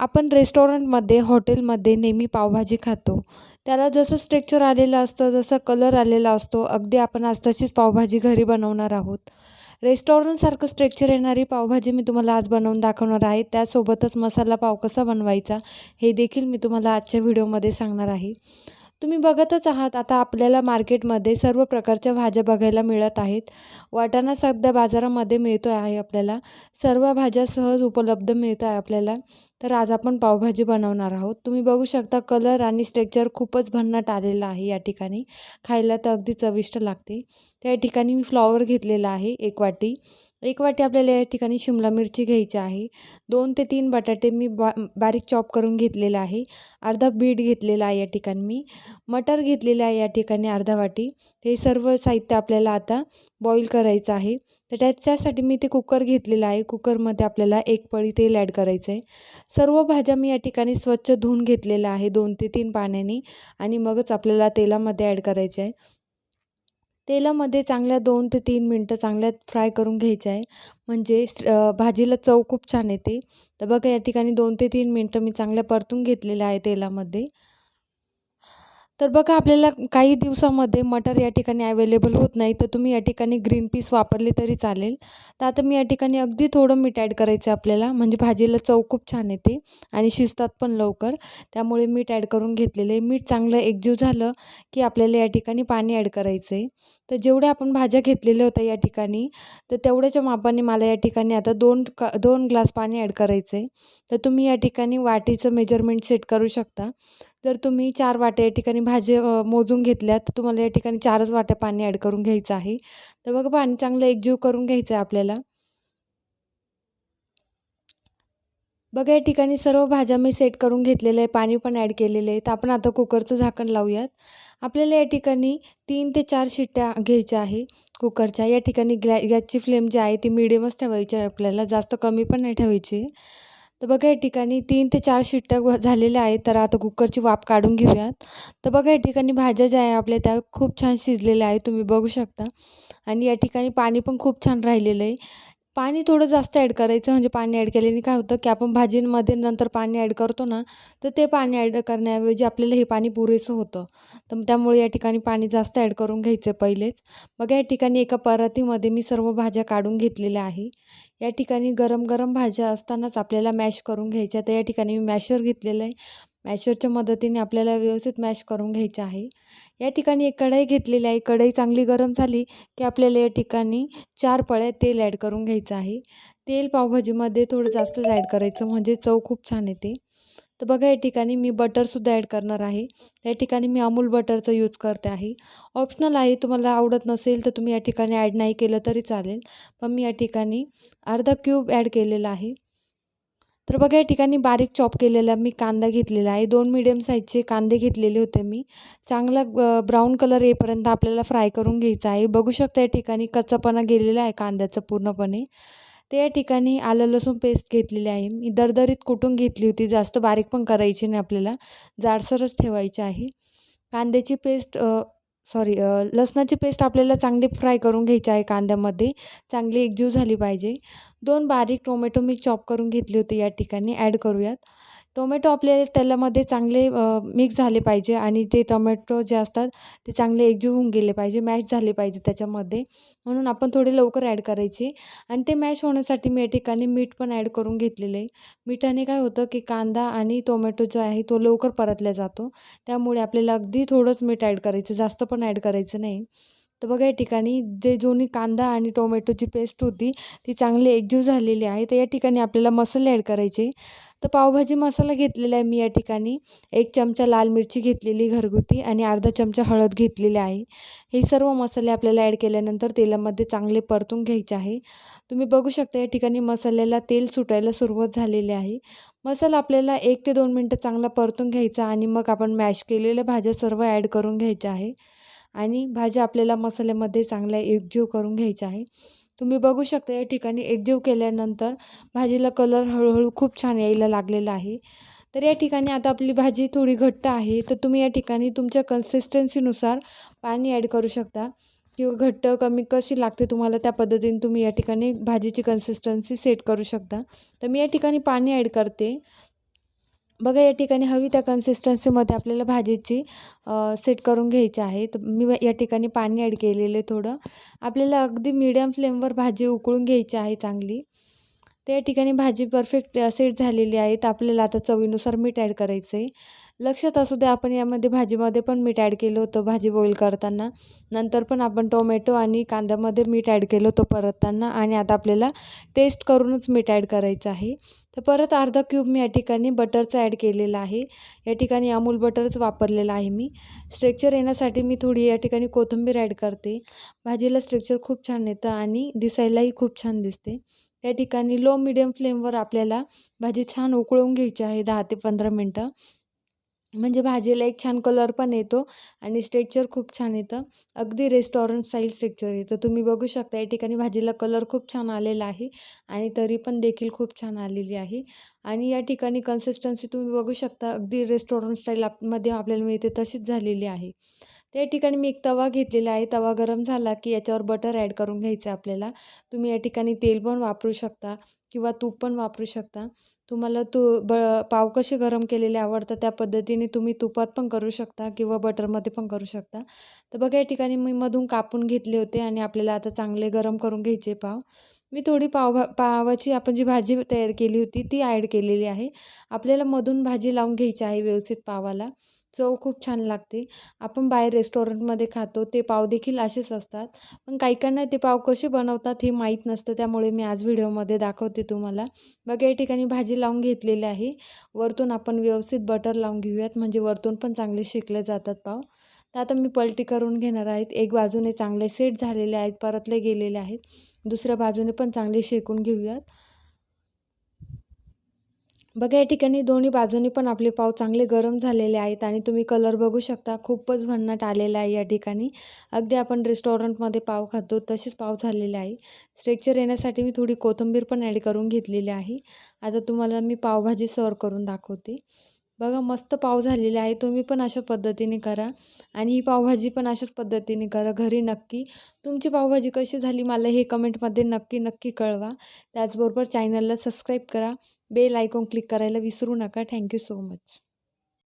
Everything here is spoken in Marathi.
आपण रेस्टॉरंटमध्ये हॉटेलमध्ये नेहमी पावभाजी खातो. त्याला जसं स्ट्रेक्चर आलेलं असतं जसं कलर आलेला असतो अगदी आपण आज तशीच पावभाजी घरी बनवणार आहोत. रेस्टॉरंटसारखं स्ट्रेक्चर येणारी पावभाजी मी तुम्हाला आज बनवून दाखवणार आहे. त्यासोबतच मसाला पाव कसा बनवायचा हे देखील मी तुम्हाला आजच्या व्हिडिओमध्ये सांगणार आहे. तुम्ही बघतच आहात आता आपल्याला मार्केटमध्ये सर्व प्रकारच्या भाज्या बघायला मिळत आहेत. वाटाणा सध्या बाजारामध्ये मिळतो आहे आपल्याला. सर्व भाज्या सहज उपलब्ध मिळत आहे आपल्याला. तर आज आपण पावभाजी बनवणार आहोत. तुम्ही बघू शकता कलर आणि स्ट्रेक्चर खूपच भन्नाट आलेला आहे या ठिकाणी. खायला तर अगदी चविष्ट लागते. त्या ठिकाणी मी फ्लॉवर घेतलेला आहे एक वाटी. एक वाटी आपल्याला या ठिकाणी शिमला मिरची घ्यायची आहे. दोन ते तीन बटाटे मी बा बारीक चॉप करून घेतलेला आहे. अर्धा बीट घेतलेला आहे या ठिकाणी मी. मटर घेतलेलं आहे या ठिकाणी अर्धा वाटी. हे सर्व साहित्य आपल्याला आता बॉईल करायचं आहे. तर त्याच्यासाठी मी ते कुकर घेतलेलं आहे. कुकरमध्ये आपल्याला एक पळी तेल ॲड करायचं आहे सर्व भाज्या मी या ठिकाणी स्वच्छ धुवून घेतलेल्या आहे. दोन ते तीन पाण्याने आणि मगच आपल्याला तेलामध्ये ॲड करायचं आहे तेलामध्ये चांगल्या दोन ते तीन मिनटं चांगल्या फ्राय करून घ्यायच्या आहे. म्हणजे भाजीला चव खूप छान येते. तर बघा या ठिकाणी दोन ते तीन मिनटं मी चांगल्या परतून घेतलेल्या आहे तेलामध्ये. तर बघा आपल्याला काही दिवसामध्ये मटर या ठिकाणी अवेलेबल होत नाही. तर तुम्ही या ठिकाणी ग्रीन पीस वापरले तरी चालेल. तर आता मी या ठिकाणी अगदी थोडं मीठ ॲड करायचं आपल्याला. म्हणजे भाजीला चव खूप छान येते आणि शिजतात पण लवकर. त्यामुळे मीठ ॲड करून घेतलेलं आहे. मीठ चांगलं एकजीव झालं की आपल्याला या ठिकाणी पाणी ॲड करायचं आहे. तर जेवढ्या आपण भाज्या घेतलेल्या होत्या या ठिकाणी तर तेवढ्याच्या मापाने मला या ठिकाणी आता दोन का दोन ग्लास पाणी ॲड करायचं आहे. तर तुम्ही या ठिकाणी वाटीचं मेजरमेंट सेट करू शकता. जर तुम्ही चार वाट्या या ठिकाणी भाजी मोजून घेतल्या तर तुम्हाला या ठिकाणी चारच वाट्या पाणी ॲड करून घ्यायचं आहे. तर बघा पाणी चांगलं एकजीव करून घ्यायचं आहे आपल्याला. बघा या ठिकाणी सर्व भाज्या मी सेट करून घेतलेलं आहे. पाणी पण ॲड केलेलं आहे. तर आपण आता कुकरचं झाकण लावूयात. आपल्याला या ठिकाणी तीन ते चार शिट्ट्या घ्यायच्या आहे कुकरच्या. या ठिकाणी गॅ गॅसची फ्लेम जी आहे ती मिडियमच ठेवायची आहे आपल्याला. जास्त कमी पण नाही ठेवायची. तर बघा या ठिकाणी तीन ते चार शिट्ट्या झालेल्या आहेत. तर आता कुकरची वाफ काढून घेऊयात. तर बघा या ठिकाणी भाज्या ज्या आहे आपल्या त्या खूप छान शिजलेल्या आहेत. तुम्ही बघू शकता. आणि या ठिकाणी पाणी पण खूप छान राहिलेलं आहे. पाणी थोडं जास्त ॲड करायचं म्हणजे पाणी ॲड केल्याने काय होतं की आपण भाजींमध्ये नंतर पाणी ॲड करतो ना तर ते पाणी ॲड करण्याऐवजी आपल्याला हे पाणी पुरेसं होतं. तर त्यामुळे या ठिकाणी पाणी जास्त ॲड करून घ्यायचं पहिलेच. बघा या ठिकाणी एका परातीमध्ये मी सर्व भाज्या काढून घेतलेल्या आहे. या ठिकाणी गरम गरम भाज्या असतानाच आपल्याला मॅश करून घ्यायच्या तर या ठिकाणी मी मॅशर घेतलेलं आहे. मॅशरच्या मदतीने आपल्याला व्यवस्थित मॅश करून घ्यायचं आहे. या ठिकाणी एक कढई घेतलेली आहे. कढई चांगली गरम झाली की आपल्याला या ठिकाणी चार पळ्या तेल ॲड करून घ्यायचं आहे. तेल पावभाजीमध्ये थोडं जास्तच ॲड करायचं. म्हणजे चव खूप छान येते. तर बघा या ठिकाणी मी बटरसुद्धा ॲड करणार आहे. त्या ठिकाणी मी अमूल बटरचा यूज करते आहे. ऑप्शनल आहे तुम्हाला आवडत नसेल तर तुम्ही या ठिकाणी ॲड नाही केलं तरी चालेल. पण मी या ठिकाणी अर्धा क्यूब ॲड केलेला आहे. तर बघा या ठिकाणी बारीक चॉप केलेला मी कांदा घेतलेला आहे. दोन मिडियम साईजचे कांदे घेतलेले होते मी. चांगला ब्राऊन कलर येईपर्यंत आपल्याला फ्राय करून घ्यायचा आहे. बघू शकता या ठिकाणी कच्चापणा गेलेला आहे कांद्याचा पूर्णपणे. तर या ठिकाणी आलं लसूण पेस्ट घेतलेली आहे. मी दरदरीत कुटून घेतली होती. जास्त बारीक पण करायची नाही आपल्याला. जाडसरच ठेवायची आहे. कांद्याची पेस्ट सॉरी लसणाची पेस्ट आपल्याला चांगली फ्राय करून घ्यायची आहे कांद्यामध्ये. चांगली एकजीव झाली पाहिजे. दोन बारीक टोमॅटो मी चॉप करून घेतले होते या ठिकाणी. ॲड करूयात. टोमॅटो आपल्याला तेलामध्ये चांगले मिक्स झाले पाहिजे आणि ते टोमॅटो जे असतात ते चांगले एकजीव होऊन गेले पाहिजे मॅश झाले पाहिजे त्याच्यामध्ये. म्हणून आपण थोडे लवकर ॲड करायचे आणि ते मॅश होण्यासाठी मी या ठिकाणी मीठ पण ॲड करून घेतलेलं आहे. मिठाने काय होतं की कांदा आणि टोमॅटो जो आहे तो लवकर परतला जातो. त्यामुळे आपल्याला अगदी थोडंच मीठ ॲड करायचं जास्त पण ॲड करायचं नाही. तर बघा या ठिकाणी जे जुनी कांदा आणि टोमॅटोची पेस्ट होती ती चांगली एकजीव झालेली आहे. तर या ठिकाणी आपल्याला मसाले ॲड करायचे. तर पावभाजी मसाला घेतलेला आहे मी या ठिकाणी. एक चमचा लाल मिरची घेतलेली घरगुती आणि अर्धा चमचा हळद घेतलेली आहे. हे सर्व मसाले आपल्याला ॲड केल्यानंतर तेलामध्ये चांगले परतून घ्यायचे आहे. तुम्ही बघू शकता या ठिकाणी मसाल्याला तेल सुटायला सुरुवात झालेली आहे. मसाला आपल्याला एक ते दोन मिनटं चांगला परतून घ्यायचा आणि मग आपण मॅश केलेल्या भाज्या सर्व ॲड करून घ्यायच्या आहे. आणि भाज्या आपल्याला मसाल्यामध्ये चांगल्या एकजीव करून घ्यायच्या आहे. तुम्ही बघू शकता या ठिकाणी एकजीव केल्यानंतर भाजीला कलर हळूहळू खूप छान यायला लागलेला आहे. तर या ठिकाणी आता आपली भाजी थोडी घट्ट आहे तर तुम्ही या ठिकाणी तुमच्या कन्सिस्टन्सीनुसार पाणी ॲड करू शकता. किंवा घट्ट कमी कशी लागते तुम्हाला त्या पद्धतीने तुम्ही या ठिकाणी भाजीची कन्सिस्टन्सी सेट करू शकता. तर मी या ठिकाणी पाणी ॲड करते. बघा या ठिकाणी हवी त्या कन्सिस्टन्सीमध्ये आपल्याला भाजीची सेट करून घ्यायची आहे. तर मी या ठिकाणी पाणी ॲड केलेलं आहे थोडं. आपल्याला अगदी मिडियम फ्लेमवर भाजी उकळून घ्यायची आहे चांगली. तर या ठिकाणी भाजी परफेक्ट सेट झालेली आहे. तर आपल्याला आता चवीनुसार मीठ ॲड करायचं आहे लक्षात असू द्या आपण यामध्ये भाजीमध्ये पण मीठ ॲड केलं होतं भाजी बॉईल करताना. नंतर पण आपण टोमॅटो आणि कांद्यामध्ये मीठ ॲड केलं होतं परतताना आणि आता आपल्याला टेस्ट करूनच मीठ ॲड करायचं आहे. तर परत अर्धा क्यूब मी या ठिकाणी बटरचं ॲड केलेलं आहे. या ठिकाणी अमूल बटरच वापरलेलं आहे मी. स्ट्रेक्चर येण्यासाठी मी थोडी या ठिकाणी कोथिंबीर ॲड करते. भाजीला स्ट्रेक्चर खूप छान येतं आणि दिसायलाही खूप छान दिसते. या ठिकाणी लो मिडियम फ्लेमवर आपल्याला भाजी छान उकळून घ्यायची आहे दहा ते पंधरा मिनटं. म्हणजे भाजीला एक छान कलर पण येतो आणि स्ट्रेक्चर खूप छान येतं. अगदी रेस्टॉरंट स्टाईल स्ट्रेक्चर येतं. तुम्ही बघू शकता या ठिकाणी भाजीला कलर खूप छान आलेला आहे आणि तरी पण देखील खूप छान आलेली आहे. आणि या ठिकाणी कन्सिस्टन्सी तुम्ही बघू शकता. अगदी रेस्टॉरंट स्टाईलमध्ये आपल्याला मिळते तशीच झालेली आहे. त्या ठिकाणी मी एक तवा घेतलेला आहे. तवा गरम झाला की याच्यावर बटर ॲड करून घ्यायचं आपल्याला. तुम्ही या ठिकाणी तेल पण वापरू शकता किंवा तूप पण वापरू शकता. तुम्हाला तू ब पाव कसे गरम केलेले आवडतात त्या पद्धतीने तुम्ही तुपात पण करू शकता किंवा बटरमध्ये पण करू शकता. तर बघा या ठिकाणी मी मधून कापून घेतले होते आणि आपल्याला आता चांगले गरम करून घ्यायचे पाव. मी थोडी पाव पावाची आपण जी भाजी तयार केली होती ती ॲड केलेली आहे. आपल्याला मधून भाजी लावून घ्यायची आहे व्यवस्थित पावाला. चव खूप छान लागते. आपण बाहेर रेस्टॉरंटमध्ये खातो ते पाव देखील असेच असतात. पण काही काहींना ते पाव कसे बनवतात हे माहीत नसतं त्यामुळे मी आज व्हिडिओमध्ये दाखवते तुम्हाला. बघा या ठिकाणी भाजी लावून घेतलेली आहे. वरतून आपण व्यवस्थित बटर लावून घेऊयात म्हणजे वरतून पण चांगले शिकले जातात पाव. तर आता मी पलटी करून घेणार आहेत. एक बाजूने चांगले सेट झालेले आहेत परतले गेलेले आहेत. दुसऱ्या बाजूने पण चांगले शेकून घेऊयात. बघा या ठिकाणी दोन्ही बाजूनी पण आपले पाव चांगले गरम झालेले आहेत आणि तुम्ही कलर बघू शकता. खूपच भन्नाट आलेला आहे या ठिकाणी. अगदी आपण रेस्टॉरंटमध्ये पाव खातो तसेच पाव झालेले आहे. स्ट्रेक्चर येण्यासाठी मी थोडी कोथिंबीर पण ॲड करून घेतलेली आहे. आता तुम्हाला मी पावभाजी सर्व करून दाखवते. बघा मस्त पाव झालेले आहे. तुम्ही पण अशा पद्धतीने करा. आणि ही पावभाजी पण अशाच पद्धतीने करा घरी नक्की. तुमची पावभाजी कशी झाली मला हे कमेंटमध्ये नक्की नक्की कळवा. त्याचबरोबर चॅनलला सबस्क्राईब करा. बेल आयकॉन क्लिक करायला विसरू नका. Thank you so much